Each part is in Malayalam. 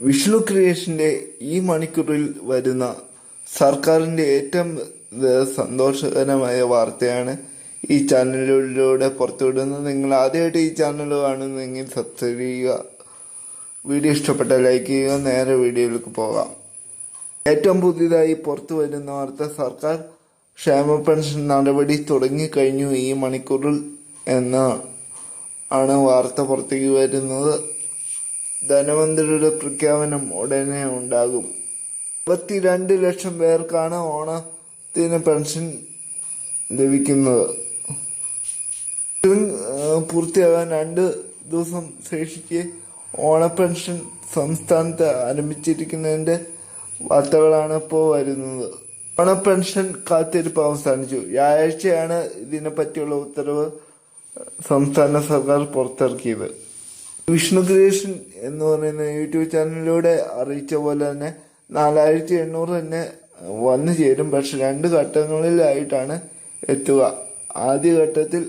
വിഷ്ണു ക്രിയേഷന്റെ ഈ മണിക്കൂറിൽ വരുന്ന സർക്കാരിന്റെ ഏറ്റവും സന്തോഷകരമായ വാർത്തയാണ് ഈ ചാനലിലൂടെ പുറത്തുവിടുന്നത്. നിങ്ങൾ ആദ്യമായിട്ട് ഈ ചാനൽ കാണുന്നെങ്കിൽ സബ്സ്ക്രൈബ് ചെയ്യുക. വീഡിയോ ഇഷ്ടപ്പെട്ട ലൈക്ക് ചെയ്യുക. നേരെ വീഡിയോയിലേക്ക് പോകാം. ഏറ്റവും പുതിയതായി പുറത്തു വരുന്ന വാർത്ത സർക്കാർ ക്ഷേമ പെൻഷൻ നടപടി തുടങ്ങിക്കഴിഞ്ഞു ഈ മണിക്കൂറിൽ എന്ന ആണ് വാർത്ത പുറത്തേക്ക് വരുന്നത്. ധനമന്ത്രിയുടെ പ്രഖ്യാപനം ഉടനെ ഉണ്ടാകും. അറുപത്തിരണ്ട് ലക്ഷം പേർക്കാണ് ഓണത്തിന് പെൻഷൻ ലഭിക്കുന്നത്. പൂർത്തിയാകാൻ രണ്ട് ദിവസം ശേഷിക്ക് ഓണ പെൻഷൻ സംസ്ഥാനത്ത് ആരംഭിച്ചിരിക്കുന്നതിന്റെ വാർത്തകളാണ് ഇപ്പോൾ വരുന്നത്. ഓണ പെൻഷൻ കാത്തിരിപ്പ് അവസാനിച്ചു. വ്യാഴാഴ്ചയാണ് ഇതിനെ പറ്റിയുള്ള ഉത്തരവ് സംസ്ഥാന സർക്കാർ പുറത്തിറക്കിയത്. വിഷ്ണു ക്രിയേഷൻ എന്ന് പറയുന്ന യൂട്യൂബ് ചാനലിലൂടെ അറിയിച്ച പോലെ തന്നെ നാലായിരത്തി എണ്ണൂറ് തന്നെ വന്നു ചേരും. പക്ഷെ രണ്ട് ഘട്ടങ്ങളിലായിട്ടാണ് എത്തുക. ആദ്യ ഘട്ടത്തിൽ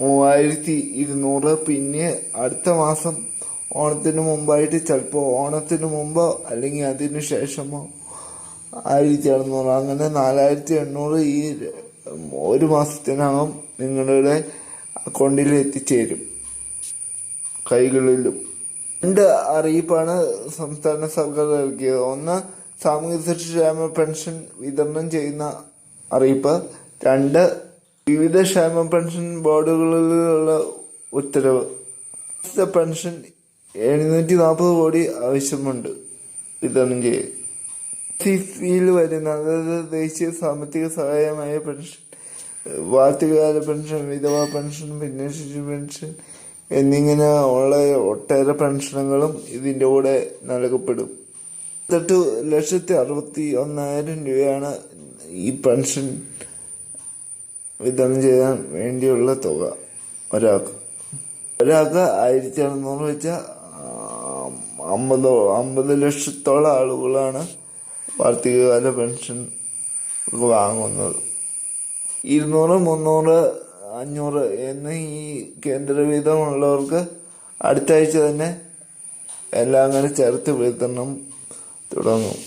മൂവായിരത്തി ഇരുന്നൂറ് പിന്നെ അടുത്ത മാസം ഓണത്തിന് മുമ്പായിട്ട് ചിലപ്പോൾ ഓണത്തിന് മുമ്പോ അല്ലെങ്കിൽ അതിനു ശേഷമോ ആയിരത്തി അറുന്നൂറ്. അങ്ങനെ നാലായിരത്തി എണ്ണൂറ് ഈ ഒരു മാസത്തിനകം നിങ്ങളുടെ അക്കൗണ്ടിൽ എത്തിച്ചേരും. കൈകളിലും. രണ്ട് അറിയിപ്പാണ് സംസ്ഥാന സർക്കാർ നൽകിയത്. ഒന്ന് സാമൂഹ്യ സുരക്ഷാ പെൻഷൻ വിതരണം ചെയ്യുന്ന അറിയിപ്പ്. രണ്ട് വിവിധ ക്ഷേമ പെൻഷൻ ബോർഡുകളിലുള്ള ഉത്തരവ്. പെൻഷൻ എഴുന്നൂറ്റി നാൽപ്പത് കോടി ആവശ്യമുണ്ട് വിതരണം ചെയ്യും സിയിൽ വരുന്ന അതായത് ദേശീയ സാമ്പത്തിക സഹായമായ പെൻഷൻ വാർത്തകാല പെൻഷൻ വിധവാ പെൻഷൻ ഭിന്നശേഷി പെൻഷൻ എന്നിങ്ങനെ ഉള്ള ഒട്ടേറെ പെൻഷനുകളും ഇതിന്റെ കൂടെ നൽകപ്പെടും എന്നിട്ട് ലക്ഷത്തി അറുപത്തി ഒന്നായിരം രൂപയാണ് ഈ പെൻഷൻ വിതരണം ചെയ്യാൻ വേണ്ടിയുള്ള തുക ഒരാൾക്ക്. ഒരാൾക്ക് ആയിരത്തി അറുന്നൂറ് വെച്ച അമ്പത് അമ്പത് ലക്ഷത്തോളം ആളുകളാണ് വാർത്തകാല പെൻഷൻ വാങ്ങുന്നത്. ഇരുന്നൂറ് മുന്നൂറ് അഞ്ഞൂറ് എന്ന് ഈ കേന്ദ്രവിധമുള്ളവർക്ക് അടുത്ത ആഴ്ച തന്നെ എല്ലാം അങ്ങനെ ചേർത്ത് വിതരണം തുടങ്ങും.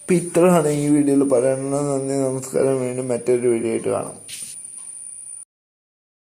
അപ്പം ഇത്രയാണ് ഈ വീഡിയോയിൽ പറയുന്നത് നന്ദി നമസ്കാരം. വീണ്ടും മറ്റൊരു വീഡിയോ ആയിട്ട് കാണാം.